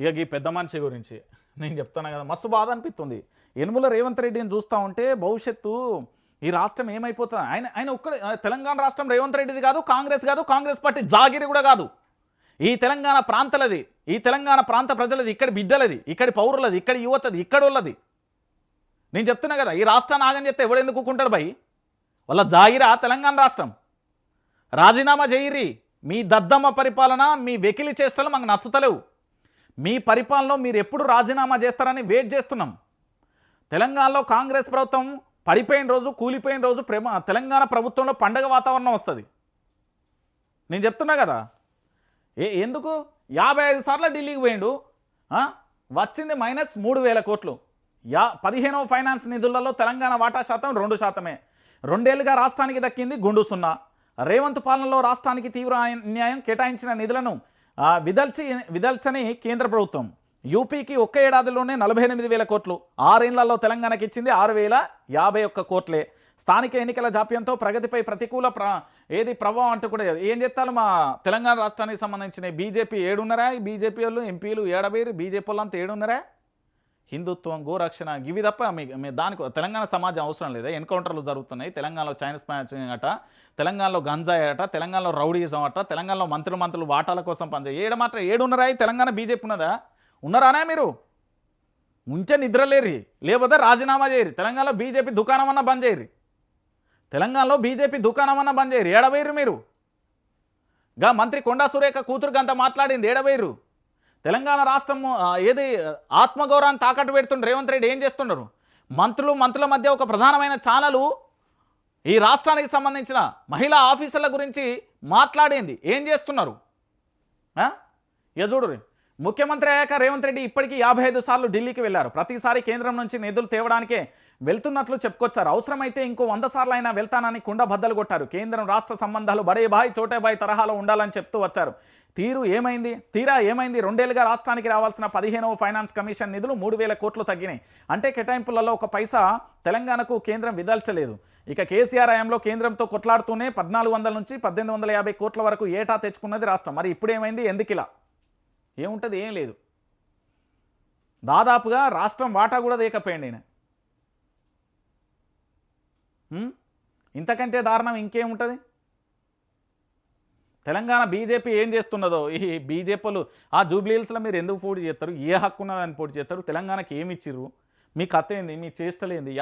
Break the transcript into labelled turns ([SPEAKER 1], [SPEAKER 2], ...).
[SPEAKER 1] ఇక ఈ పెద్ద మనిషి గురించి నేను చెప్తాను కదా మస్తు బాధ అనిపిస్తుంది. యనుమల రేవంత్ రెడ్డిని చూస్తూ ఉంటే భవిష్యత్తు ఈ రాష్ట్రం ఏమైపోతుంది? ఆయన ఆయన ఒక్క తెలంగాణ రాష్ట్రం రేవంత్ రెడ్డిది కాదు కాంగ్రెస్ కాదు కాంగ్రెస్ పార్టీ జాగిరి కూడా కాదు. ఈ తెలంగాణ ప్రాంతలది ఈ తెలంగాణ ప్రాంత ప్రజలది ఇక్కడి బిడ్డలది ఇక్కడి పౌరులది ఇక్కడి యువతది ఇక్కడ ఉన్నది నేను చెప్తున్నా కదా ఈ రాష్ట్రాన్ని ఆగని చెప్తే ఎవడు కూకుంటాడు భయ్ వాళ్ళ జాగిరా తెలంగాణ రాష్ట్రం. రాజీనామా చేయరి. మీ దద్దమ్మ పరిపాలన మీ వెకిలి చేష్టలు మాకు నచ్చుతలేవు. మీ పరిపాలనలో మీరు ఎప్పుడు రాజీనామా చేస్తారని వెయిట్ చేస్తున్నాం. తెలంగాణలో కాంగ్రెస్ ప్రభుత్వం పడిపోయిన రోజు కూలిపోయిన రోజు ప్రేమ తెలంగాణ ప్రభుత్వంలో పండగ వాతావరణం వస్తుంది. నేను చెప్తున్నా కదా. ఏ ఎందుకు? యాభై ఐదు సార్లు ఢిల్లీకి పోయిండు. వచ్చింది మైనస్ మూడు వేల కోట్లు. యా పదిహేనవ ఫైనాన్స్ నిధులలో తెలంగాణ వాటా శాతం రెండు శాతమే. రెండేళ్ళుగా రాష్ట్రానికి దక్కింది గుండు సున్నా. రేవంత్ పాలనలో రాష్ట్రానికి తీవ్ర అన్యాయం కేటాయించిన నిధులను విదల్చి విదల్చని కేంద్ర ప్రభుత్వం యూపీకి ఒక్క ఏడాదిలోనే నలభై ఎనిమిది వేల కోట్లు ఆరేళ్ళలో తెలంగాణకి ఇచ్చింది ఆరు వేల యాభై ఒక్క కోట్లే. స్థానిక ఎన్నికల జాప్యంతో ప్రగతిపై ప్రతికూల ప్ర ఏది ప్రభావం అంటూ కూడా ఏం చెప్తారు మా తెలంగాణ రాష్ట్రానికి సంబంధించిన బీజేపీ ఏడున్నరా బీజేపీ వాళ్ళు ఎంపీలు ఏడబేరు బీజేపీ వాళ్ళంతా ఏడున్నరా? హిందుత్వం గోరక్షణ ఇవి తప్ప మీ మీ దానికి తెలంగాణ సమాజం అవసరం లేదా? ఎన్కౌంటర్లు జరుగుతున్నాయి. తెలంగాణలో చైనీస్ మ్యాచింగ్ అట తెలంగాణలో గంజాయి అట తెలంగాణలో రౌడీజం అట తెలంగాణలో మంత్రులు మంత్రులు వాటాల కోసం పనిచేయ ఏడ మాత్రం ఏడున్నరాయి తెలంగాణ బీజేపీ ఉన్నదా? ఉన్నారానే మీరు? ముంచే నిద్రలేరి లేకపోతే రాజీనామా చేయరు. తెలంగాణలో బీజేపీ దుకాణం అన్న బంద్ చేయరు. తెలంగాణలో బీజేపీ దుకాణం అన్న బంద్ చేయరు. ఏడవేరు మీరు? గా మంత్రి కొండా సురేఖ కూతురు గంత మాట్లాడింది. ఏడవేరు తెలంగాణ రాష్ట్రం ఏది ఆత్మగౌరవాన్ని తాకట్టు పెడుతుండ్రు రేవంత్ రెడ్డి ఏం చేస్తున్నారు మంత్రులు మంత్రుల మధ్య ఒక ప్రధానమైన ఛానలు ఈ రాష్ట్రానికి సంబంధించిన మహిళా ఆఫీసర్ల గురించి మాట్లాడింది. ఏం చేస్తున్నారు? ఇక చూడు ముఖ్యమంత్రి అయ్యాక రేవంత్ రెడ్డి ఇప్పటికీ యాభై ఐదు సార్లు ఢిల్లీకి వెళ్ళారు. ప్రతిసారి కేంద్రం నుంచి నిధులు తేవడానికే వెళ్తున్నట్లు చెప్పుకొచ్చారు. అవసరమైతే ఇంకో వంద సార్లు అయినా వెళ్తానని కుండ బద్దలు కొట్టారు. కేంద్రం రాష్ట్ర సంబంధాలు బడే బాయ్ చోటే బాయ్ తరహాలో ఉండాలని చెప్తూ వచ్చారు. తీరు ఏమైంది? తీరా ఏమైంది? రెండేళ్ళుగా రాష్ట్రానికి రావాల్సిన పదిహేనవ ఫైనాన్స్ కమిషన్ నిధులు మూడు వేల కోట్లు తగ్గినాయి. అంటే కేటాయింపులలో ఒక పైసా తెలంగాణకు కేంద్రం విదల్చలేదు. ఇక కేసీఆర్ హయాంలో కేంద్రంతో కొట్లాడుతూనే పద్నాలుగు వందల నుంచి పద్దెనిమిది వందల యాభై కోట్ల వరకు ఏటా తెచ్చుకున్నది రాష్ట్రం. మరి ఇప్పుడు ఏమైంది ఏముంటుంది? ఏం లేదు. దాదాపుగా రాష్ట్రం వాటా కూడా దేకపోయింది నేను ఇంతకంటే దారుణం ఇంకేముంటుంది? తెలంగాణ బీజేపీ ఏం చేస్తున్నదో? ఈ బీజేపీలు ఆ జూబ్లీహిల్స్లో మీరు ఎందుకు పోటీ చేస్తారు? ఏ హక్కు ఉన్నదని పోటీ చేస్తారు? తెలంగాణకి ఏమి ఇచ్చిర్రు? మీ కథ ఏంది? మీ చేష్టలేంది?